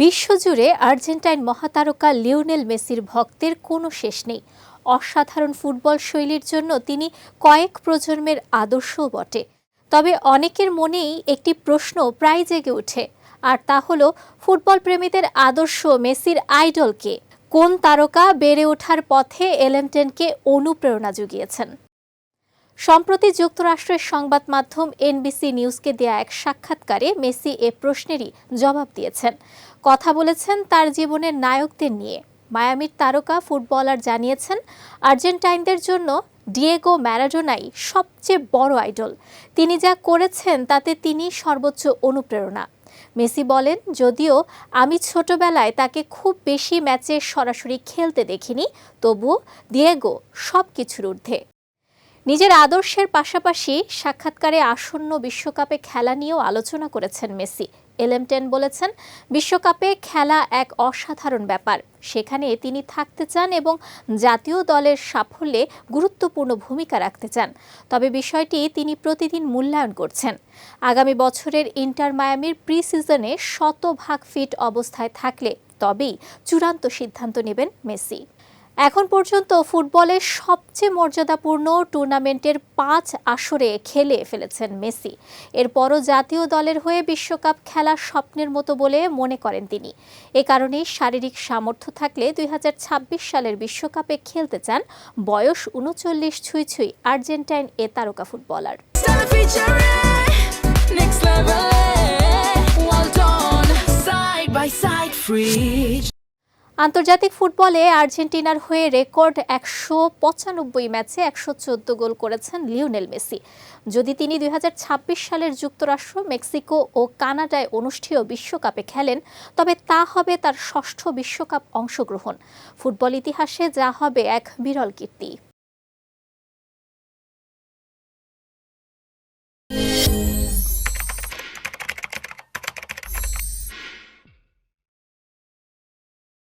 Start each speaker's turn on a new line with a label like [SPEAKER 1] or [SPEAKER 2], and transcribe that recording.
[SPEAKER 1] বিশ্বজুড়ে Argentine মহাতারকা Lionel মেসির ভক্তের কোনো শেষ নেই। অসাধারণ ফুটবল শৈলীর জন্য তিনি কয়েক প্রজন্মের আদর্শও বটে। তবে অনেকের মনেই একটি প্রশ্ন প্রায় জেগে ওঠে, আর তা হলো, ফুটবল প্রেমীদের আদর্শ মেসির আইডলকে? কোন তারকা বেড়ে ওঠার পথে এলেমটেনকে অনুপ্রেরণা জুগিয়েছেন সম্প্রতি যুক্তরাষ্ট্রের সংবাদ মাধ্যম এনবিসি নিউজকে দেয়া এক সাক্ষাৎকারে মেসি এ প্রশ্নেরই জবাব দিয়েছেন। কথা বলেছেন তার জীবনের নায়কদের নিয়ে। মায়ামির তারকা ফুটবলার জানিয়েছেন, আর্জেন্টাইনদের জন্য ডিয়েগো ম্যারাডোনাই সবচেয়ে বড় আইডল। তিনি যা করেছেন তাতে তিনি সর্বোচ্চ অনুপ্রেরণা। মেসি বলেন, যদিও আমি ছোটবেলায় তাকে খুব বেশি ম্যাচে সরাসরি খেলতে দেখিনি, তবুও দিয়েগো সব কিছুর ঊর্ধ্বে। নিজের আদর্শের পাশাপাশি সাক্ষাৎকারে আসন্ন বিশ্বকাপে খেলা নিয়েও আলোচনা করেছেন মেসি। এলেমটেন বলেছেন, বিশ্বকাপে খেলা এক অসাধারণ ব্যাপার। সেখানে তিনি থাকতে চান এবং জাতীয় দলের সাফল্যে গুরুত্বপূর্ণ ভূমিকা রাখতে চান। তবে বিষয়টি তিনি প্রতিদিন মূল্যায়ন করছেন। আগামী বছরের ইন্টার মায়ামির প্রি সিজনে শতভাগ ফিট অবস্থায় থাকলে তবেই চূড়ান্ত সিদ্ধান্ত নেবেন মেসি। এখন পর্যন্ত ফুটবলের সবচেয়ে মর্যাদাপূর্ণ টুর্নামেন্টের পাঁচ আসরে খেলে ফেলেছেন মেসি। এরপরও জাতীয় দলের হয়ে বিশ্বকাপ খেলা স্বপ্নের মতো বলে মনে করেন তিনি। এ কারণে শারীরিক সামর্থ্য থাকলে দুই হাজার ছাব্বিশ সালের বিশ্বকাপে খেলতে চান বয়স উনচল্লিশ ছুঁই ছুঁই আর্জেন্টাইন এ তারকা ফুটবলার। আন্তর্জাতিক ফুটবলে আর্জেন্টিনার হয়ে রেকর্ড একশো পঁচানব্বই ম্যাচে একশো চোদ্দ গোল করেছেন লিওনেল মেসি। যদি তিনি দুই হাজার ছাব্বিশ সালের যুক্তরাষ্ট্র, মেক্সিকো ও কানাডায় অনুষ্ঠেয় বিশ্বকাপে খেলেন, তবে তা হবে তার ষষ্ঠ বিশ্বকাপ অংশগ্রহণ। ফুটবল ইতিহাসে যা হবে এক বিরল কীর্তি।